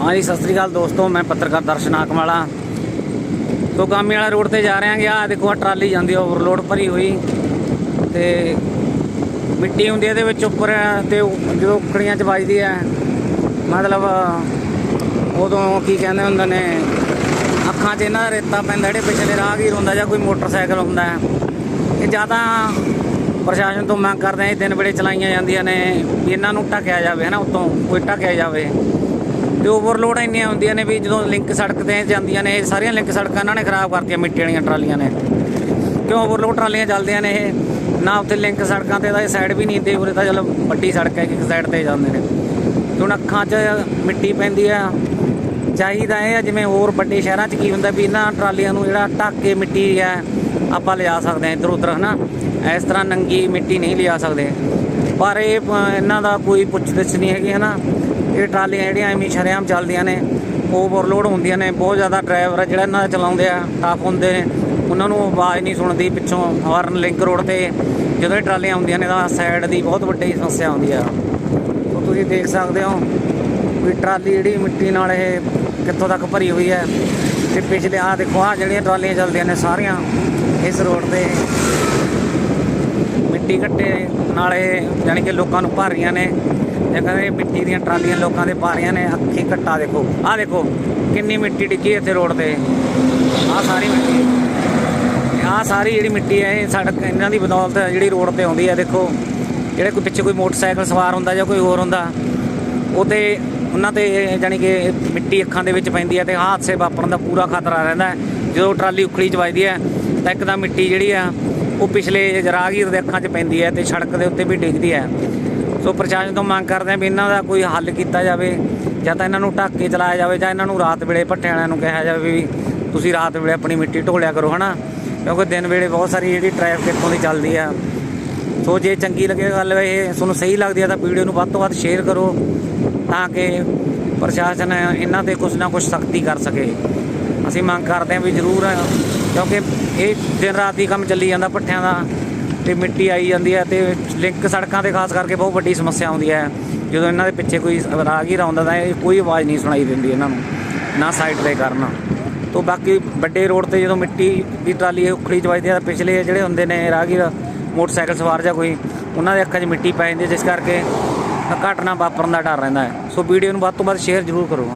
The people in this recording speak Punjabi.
ਹਾਂਜੀ ਸਤਿ ਸ੍ਰੀ ਅਕਾਲ ਦੋਸਤੋ, ਮੈਂ ਪੱਤਰਕਾਰ ਦਰਸ਼ਨ ਆਕਮਾਲਾ ਤੋਂ ਕਾਮੀ ਵਾਲਾ ਰੋਡ ਤੇ ਜਾ ਰਹੇ ਹਾਂਗੇ। ਆ ਦੇਖੋ ਆ ਟਰਾਲੀ ਜਾਂਦੀ ਓਵਰਲੋਡ ਭਰੀ ਹੋਈ। ਤੇ ਮਿੱਟੀ ਹੁੰਦੀ ਇਹਦੇ ਵਿੱਚ ਉੱਪਰ ਤੇ ਉਹ ਜਦੋਂ ਉਖੜੀਆਂ ਚ ਵੱਜਦੀ ਹੈ ਮਤਲਬ ਉਦੋਂ ਕੀ ਕਹਿੰਦੇ ਹੁੰਦੇ ਨੇ, ਅੱਖਾਂ 'ਚ ਇਹਨਾਂ ਦਾ ਰੇਤਾ ਪੈਂਦਾ, ਜਿਹੜੇ ਪਿਛਲੇ ਰਾਹਗੀਰ ਹੁੰਦਾ ਜਾਂ ਕੋਈ ਮੋਟਰਸਾਈਕਲ ਹੁੰਦਾ। ਇਹ ਜ਼ਿਆਦਾ ਪ੍ਰਸ਼ਾਸਨ ਤੋਂ ਮੰਗ ਕਰਦੇ ਆ, ਇਹ ਦਿਨ ਵੇਲੇ ਚਲਾਈਆਂ ਜਾਂਦੀਆਂ ਨੇ, ਵੀ ਇਹਨਾਂ ਨੂੰ ਢੱਕਿਆ ਜਾਵੇ, ਹਨਾ, ਉਤੋਂ ਕੋਈ ਢੱਕਿਆ ਜਾਵੇ। ਤੇ ਓਵਰਲੋਡ ਇੰਨੀਆਂ ਹੁੰਦੀਆਂ ਨੇ ਵੀ ਜਦੋਂ ਲਿੰਕ ਸੜਕ ਤੇ ਜਾਂਦੀਆਂ ਨੇ, ਇਹ ਸਾਰੀਆਂ ਲਿੰਕ ਸੜਕਾਂ ਇਹਨਾਂ ਨੇ ਖਰਾਬ ਕਰਤੀਆਂ ਮਿੱਟੀ ਵਾਲੀਆਂ ਟਰਾਲੀਆਂ ਨੇ। ਕਿਉਂ ਓਵਰਲੋਡ ਟਰਾਲੀਆਂ ਚੱਲਦੀਆਂ ਨੇ ਇਹ? ਨਾ ਉੱਥੇ ਲਿੰਕ ਸੜਕਾਂ ਤੇ ਤਾਂ ਇਹ ਸਾਈਡ ਵੀ ਨਹੀਂ ਤੇ ਉਰੇ ਤਾਂ ਚਲੋ ਵੱਡੀ ਸੜਕ ਹੈ ਕਿ ਇੱਕ ਸਾਈਡ ਤੇ ਜਾਂਦੇ ਨੇ। ਤੇ ਹੁਣ ਅੱਖਾਂ 'ਚ ਮਿੱਟੀ ਪੈਂਦੀ ਆ। ਚਾਹੀਦਾ ਇਹ ਆ ਜਿਵੇਂ ਹੋਰ ਵੱਡੇ ਸ਼ਹਿਰਾਂ 'ਚ ਕੀ ਹੁੰਦਾ ਵੀ ਇਹਨਾਂ ਟਰਾਲੀਆਂ ਨੂੰ ਜਿਹੜਾ ਢੱਕ ਕੇ ਮਿੱਟੀ ਹੈ ਆਪਾਂ ਲਿਜਾ ਸਕਦੇ ਹਾਂ ਇੱਧਰ ਉੱਧਰ, ਹਨਾ? ਇਸ ਤਰ੍ਹਾਂ ਨੰਗੀ ਮਿੱਟੀ ਨਹੀਂ ਲਿਜਾ ਸਕਦੇ। ਪਰ ਇਹ ਇਹਨਾਂ ਦਾ ਕੋਈ ਪੁੱਛ-ਗਿੱਛ ਨਹੀਂ ਹੈਗੀ, ਹਨਾ? ਇਹ ਟਰਾਲੀਆਂ ਜਿਹੜੀਆਂ ਐਵੇਂ ਸ਼ਰੇਆਮ ਚੱਲਦੀਆਂ ਨੇ ਓਵਰਲੋਡ ਹੁੰਦੀਆਂ ਨੇ, ਬਹੁਤ ਜ਼ਿਆਦਾ ਡਰਾਈਵਰ ਜਿਹੜਾ ਇਹਨਾਂ ਦਾ ਚਲਾਉਂਦੇ ਆ ਟਾਪ ਹੁੰਦੇ ਨੇ। ਉਹਨਾਂ ਨੂੰ ਆਵਾਜ਼ ਨਹੀਂ ਸੁਣਦੀ ਪਿੱਛੋਂ ਹਾਰਨ ਲਿੰਕ ਰੋਡ ਤੇ। ਜਦੋਂ ਇਹ ਟਰਾਲੀਆਂ ਆਉਂਦੀਆਂ ਨੇ ਤਾਂ ਸਾਈਡ ਦੀ ਬਹੁਤ ਵੱਡੀ ਸਮੱਸਿਆ ਆਉਂਦੀ ਆ। ਉਹ ਤੁਸੀਂ ਦੇਖ ਸਕਦੇ ਹੋ ਵੀ ਟਰਾਲੀ ਜਿਹੜੀ ਮਿੱਟੀ ਨਾਲ ਇਹ ਕਿੱਥੋਂ ਤੱਕ ਭਰੀ ਹੋਈ ਹੈ। ਤੇ ਪਿਛਲੇ ਆ ਦੇਖੋ ਆ ਜਿਹੜੀਆਂ ਟਰਾਲੀਆਂ ਚੱਲਦੀਆਂ ਨੇ ਸਾਰੀਆਂ, ਇਸ ਰੋਡ ਤੇ ਮਿੱਟੀ ਘੱਟੇ ਨਾਲ ਇਹ ਯਾਨੀ ਕਿ ਲੋਕਾਂ ਨੂੰ ਭਰ ਰਹੀਆਂ ਨੇ। ਇਹ ਕਹਿੰਦੇ ਮਿੱਟੀ ਦੀਆਂ ਟਰਾਲੀਆਂ ਲੋਕਾਂ ਦੇ ਪਾ ਰਹੀਆਂ ਨੇ, ਅੱਖੀ ਘੱਟਾ ਦੇਖੋ। ਆਹ ਦੇਖੋ, ਕਿੰਨੀ ਮਿੱਟੀ ਡਿੱਗੀ ਇੱਥੇ ਰੋਡ ਤੇ। ਆਹ ਸਾਰੀ ਮਿੱਟੀ ਆਹ ਸਾਰੀ ਜਿਹੜੀ ਮਿੱਟੀ ਹੈ, ਇਹ ਸੜਕ ਇਹਨਾਂ ਦੀ ਬਦੌਲਤ ਜਿਹੜੀ ਰੋਡ ਤੇ ਆਉਂਦੀ ਹੈ, ਦੇਖੋ। ਜਿਹੜੇ ਕੋਈ ਪਿੱਛੇ ਕੋਈ ਮੋਟਰਸਾਈਕਲ ਸਵਾਰ ਹੁੰਦਾ ਜਾਂ ਕੋਈ ਹੋਰ ਹੁੰਦਾ, ਉਹ ਤੇ, ਉਹਨਾਂ ਤੇ ਜਾਨੀ ਕਿ ਮਿੱਟੀ ਅੱਖਾਂ ਦੇ ਵਿੱਚ ਪੈਂਦੀ ਹੈ ਤੇ ਹਾਦਸੇ ਵਾਪਰਨ ਦਾ ਪੂਰਾ ਖਤਰਾ ਰਹਿੰਦਾ ਜਦੋਂ ਟਰਾਲੀ ਉਖਲੀ ਚ ਵੱਜਦੀ ਹੈ, ਤਾਂ ਇੱਕਦਮ ਮਿੱਟੀ ਜਿਹੜੀ ਆ, ਉਹ ਪਿਛਲੇ ਰਾਹਗੀਰ ਦੇ ਅੱਖਾਂ 'ਚ ਪੈਂਦੀ ਹੈ ਤੇ ਸੜਕ ਦੇ ਉੱਤੇ ਵੀ ਡਿੱਗਦੀ ਹੈ। ਸੋ ਪ੍ਰਸ਼ਾਸਨ ਤੋਂ ਮੰਗ ਕਰਦੇ ਆ ਵੀ ਇਹਨਾਂ ਦਾ ਕੋਈ ਹੱਲ ਕੀਤਾ ਜਾਵੇ, ਜਾਂ ਤਾਂ ਇਹਨਾਂ ਨੂੰ ਢੱਕ ਕੇ ਚਲਾਇਆ ਜਾਵੇ, ਜਾਂ ਇਹਨਾਂ ਨੂੰ ਰਾਤ ਵੇਲੇ ਭੱਠੇ ਵਾਲਿਆਂ ਨੂੰ ਕਿਹਾ ਜਾਵੇ ਵੀ ਤੁਸੀਂ ਰਾਤ ਵੇਲੇ ਆਪਣੀ ਮਿੱਟੀ ਢੋਲਿਆ ਕਰੋ, ਹਨਾ? ਕਿਉਂਕਿ ਦਿਨ ਵੇਲੇ ਬਹੁਤ ਸਾਰੀ ਜਿਹੜੀ ਟ੍ਰੈਫਿਕ ਇੱਥੋਂ ਦੀ ਚੱਲਦੀ ਆ। ਸੋ ਜੇ ਚੰਗੀ ਲੱਗੇ ਗੱਲ ਇਹ ਤੁਹਾਨੂੰ ਸਹੀ ਲੱਗਦੀ ਆ ਤਾਂ ਵੀਡੀਓ ਨੂੰ ਵੱਧ ਤੋਂ ਵੱਧ ਸ਼ੇਅਰ ਕਰੋ, ਤਾਂ ਕਿ ਪ੍ਰਸ਼ਾਸਨ ਇਹਨਾਂ ਤੇ ਕੁਝ ਨਾ ਕੁਝ ਸਖਤੀ ਕਰ ਸਕੇ। ਅਸੀਂ ਮੰਗ ਕਰਦੇ ਹਾਂ ਵੀ ਜ਼ਰੂਰ, ਕਿਉਂਕਿ ਇਹ ਦਿਨ ਰਾਤ ਦੀ ਕੰਮ ਚੱਲੀ ਜਾਂਦਾ ਪੱਠਿਆਂ ਦਾ। ਤੇ ਮਿੱਟੀ ਆਈ ਜਾਂਦੀ ਹੈ ਤੇ ਲਿੰਕ ਸੜਕਾਂ ਤੇ ਖਾਸ ਕਰਕੇ ਬਹੁਤ ਵੱਡੀ ਸਮੱਸਿਆ ਆਉਂਦੀ ਹੈ। ਜਦੋਂ ਇਹਨਾਂ ਦੇ ਪਿੱਛੇ ਕੋਈ ਰਾਹਗੀਰ ਆਉਂਦਾ ਤਾਂ ਇਹ ਕੋਈ ਆਵਾਜ਼ ਨਹੀਂ ਸੁਣਾਈ ਦਿੰਦੀ ਇਹਨਾਂ ਨੂੰ, ਨਾ ਸਾਈਡ ਤੇ ਕਰਨਾ। ਤੋਂ ਬਾਕੀ ਵੱਡੇ ਰੋਡ ਤੇ ਜਦੋਂ ਮਿੱਟੀ ਦੀ ਟਰਾਲੀ ਉਖੜੀ ਚ ਵੱਜਦੀ ਹੈ ਤਾਂ ਪਿਛਲੇ ਜਿਹੜੇ ਹੁੰਦੇ ਨੇ ਰਾਹਗੀਰ ਮੋਟਰਸਾਈਕਲ ਸਵਾਰ ਜਾਂ ਕੋਈ, ਉਹਨਾਂ ਦੇ ਅੱਖਾਂ 'ਚ ਮਿੱਟੀ ਪੈ ਜਾਂਦੀ ਹੈ, ਜਿਸ ਕਰਕੇ ਘਟਨਾ ਵਾਪਰਨ ਦਾ ਡਰ ਰਹਿੰਦਾ ਹੈ। ਸੋ ਵੀਡੀਓ ਨੂੰ ਵੱਧ ਤੋਂ ਵੱਧ ਸ਼ੇਅਰ ਜ਼ਰੂਰ ਕਰੋ।